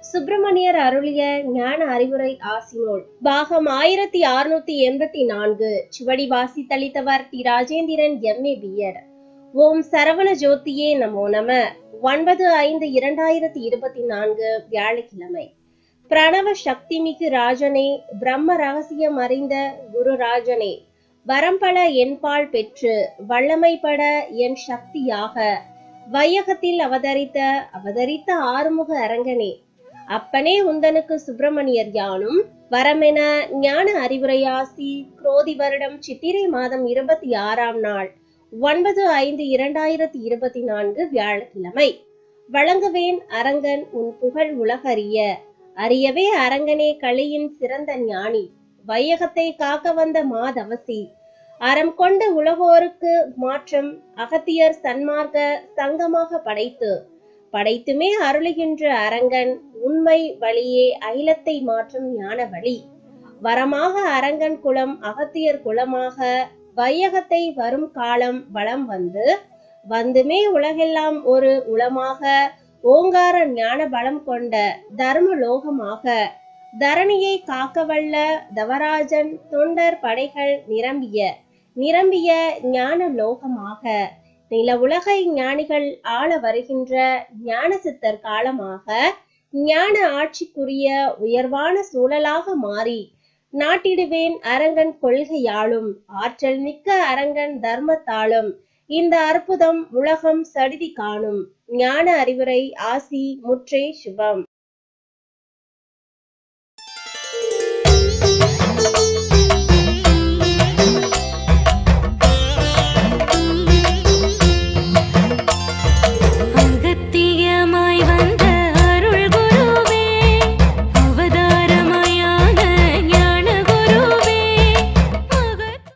சுப்பிரமணியர் அருளிய ஞான அறிவுரை ஆசினோல் பாகம் ஆயிரத்தி அறுநூத்தி எண்பத்தி நான்கு. சுவடி வாசித்தளித்தவர் T Rajendran M A B Ed ஓம் சரவண ஜோதியே நமோ நம. ஒன்பது ஐந்து இரண்டாயிரத்தி இருபத்தி நான்கு வியாழக்கிழமை. பிரணவ சக்திமிகு ராஜனே பிரம்ம ரகசியம் அறிந்த குருராஜனே வரம்பட என்பால் பெற்று வல்லமைப்பட என் சக்தியாக வையகத்தில் அவதரித்த அவதரித்த ஆறுமுக அரங்கனே அப்பனே உந்தனுக்கு சுப்பிரமணியர் யானும் வரமென ஞான அறிவுரையாசி குரோதி வருடம் சித்திரை மாதம் இருபத்தி ஆறாம் நாள் ஒன்பது ஐந்து இரண்டாயிரத்தி இருபத்தி நான்கு வியாழக்கிழமை. வழங்குவேன் அரங்கன் உன் புகழ் உலகறிய. அறியவே அரங்கனே கலையின் சிறந்த ஞானி. வையகத்தை காக்க வந்த மாதவசி. அறம் கொண்ட உலகோருக்கு மாற்றம் அகத்தியர் சன்மார்க்க சங்கமாக படைத்து படைத்துமே அருளுகின்ற அரங்கன் உண்மை வழியே அகிலத்தை மாற்றும் ஞான வழி. வரமாக அரங்கன் குலம் அகத்தியர் குலமாக வையகத்தை வரும் காலம் வளம் வந்து வந்துமே உலகெல்லாம் ஒரு உளமாக ஓங்கார ஞான பலம் கொண்ட தர்ம லோகமாக. தரணியை காக்கவல்ல தவராஜன் தொண்டர் படைகள் நிரம்பிய நிரம்பிய ஞான லோகமாக. நில உலகை ஞானிகள் ஆள வருகின்ற ஞான சித்தர் காலமாக ஞான ஆட்சிக்குரிய உயர்வான சூழலாக மாறி நாட்டிடுவேன் அரங்கன் கொள்கையாலும் ஆற்றல் மிக்க அரங்கன் தர்மத்தாலும் இந்த அற்புதம் உலகம் சடிதி காணும் ஞான அறிவுரை ஆசி முற்றே சிவம்